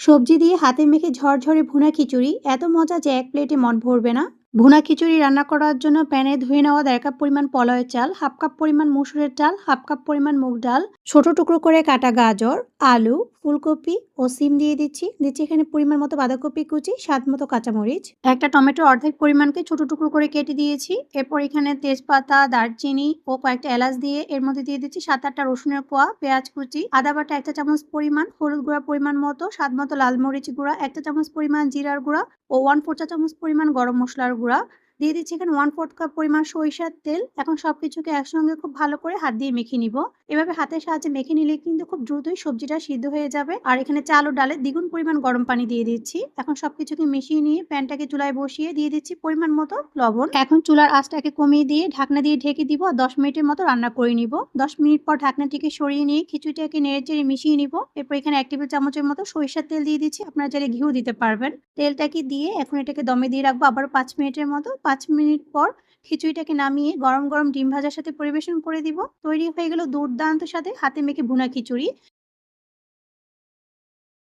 সবজি দিয়ে হাতে মেখে ঝরঝরে ভুনা খিচুড়ি, এত মজা যে এক প্লেটে মন ভরবে না। ভুনা খিচুড়ি রান্না করার জন্য প্যানে ধুয়ে নেওয়া দেড় কাপ পরিমাণ পলয়ের চাল, হাফ কাপ পরিমাণ মুসুরের ডাল, হাফ কাপ পরিমাণ মুগ ডাল, ছোট টুকরো করে কাটা গাজর, আলু, ফুলকপি ও সিম দিয়ে দিচ্ছি। দিচ্ছি এখানে পরিমাণ মতো বাঁধাকপি কুচি, স্বাদ মতো কাঁচামরিচ। একটা টমেটো অর্ধেক পরিমাণকে ছোট টুকরো করে কেটে দিয়েছি। এরপর এখানে তেজপাতা, দারচিনি ও কয়েকটা এলাচ দিয়ে এর মধ্যে দিয়ে দিচ্ছি সাত আটটা রসুনের কোয়া, পেঁয়াজ কুচি, আদা বাটা একটা চামচ পরিমাণ, হলুদ গুঁড়া পরিমাণ মতো, স্বাদ মতো লাল মরিচ গুঁড়া, একটা চামচ পরিমাণ জিরার গুঁড়া ও ওয়ান ফোর চা চামচ পরিমাণ গরম মশলার পৰা দিয়ে দিচ্ছি এখানে ওয়ান ফোর্থ কাপ পরিমাণ সরিষার তেল। এখন সবকিছুকে একসঙ্গে খুব ভালো করে হাত দিয়ে মেখে নিব। এভাবে হাতের সাহায্যে মেখে নিলে কিন্তু খুব দ্রুতই সবজিটা সিদ্ধ হয়ে যাবে। আর এখানে চাল ও ডালে দ্বিগুণ পরিমাণ গরম পানি দিয়ে দিচ্ছি। এখন সবকিছুকে মিশিয়ে নিয়ে প্যানটাকে চুলায় বসিয়ে দিয়ে দিচ্ছি পরিমাণ মতো লবণ। এখন চুলার আঁচটাকে কমিয়ে দিয়ে ঢাকনা দিয়ে ঢেকে দিব। দশ মিনিটের মতো রান্না করে নিব। দশ মিনিট পর ঢাকনাটিকে সরিয়ে নিয়ে খিচুড়িটাকে নেড়ে চেড়ে মিশিয়ে নিব। এরপর এখানে এক টেবিল চামচের মতো সরিষার তেল দিয়ে দিচ্ছি। আপনারা চাইলে ঘিও দিতে পারবেন। তেলটাকে দিয়ে এখন এটাকে দমে দিয়ে রাখব আবার পাঁচ মিনিটের মতো। পাঁচ মিনিট পর খিচুড়িটাকে নামিয়ে গরম গরম ডিম ভাজার সাথে পরিবেশন করে দিব। তৈরি হয়ে গেল দুর্দান্ত সাথে হাতে মেখে ভুনা খিচুড়ি।